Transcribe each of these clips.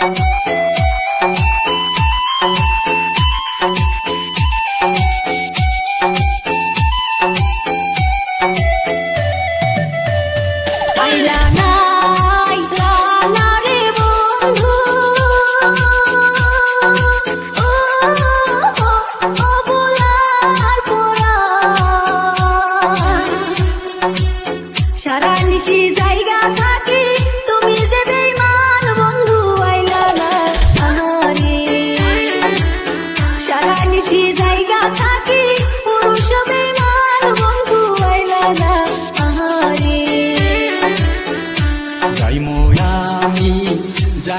Música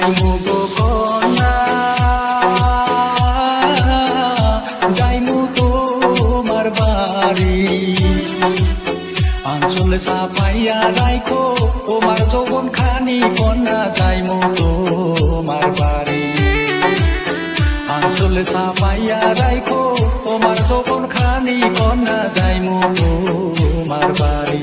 যাইমু গো কন্যা যাইমু তোমার বাড়ি আঞ্চলে চাপাইয়া রাইখো তোমার যৌবন খানি কন্যা যাইমু তোমার বাড়ি আঞ্চলে চাপাইয়া রাইখো তোমার যৌবন খানি কন্যা যাইমু তোমার বাড়ি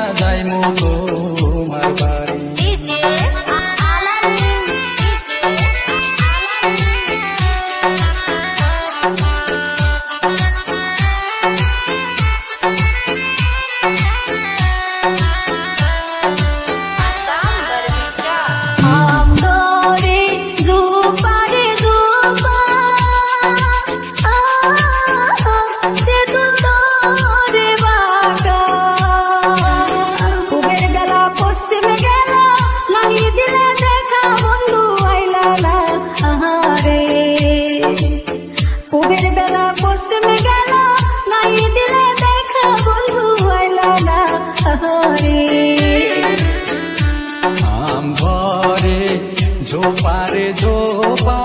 ঝোপারে ঝোপা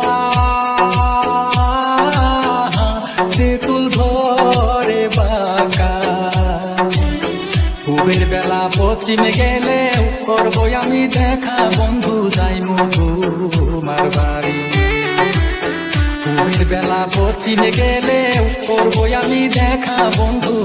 তেঁতুল ধরে বাঁকা। পুবের বেলা পশ্চিমে গেলে করব আমি দেখা, বন্ধু যাইমু তোমার বাড়ি। পুবের বেলা পশ্চিমে গেলে করব আমি দেখা, বন্ধু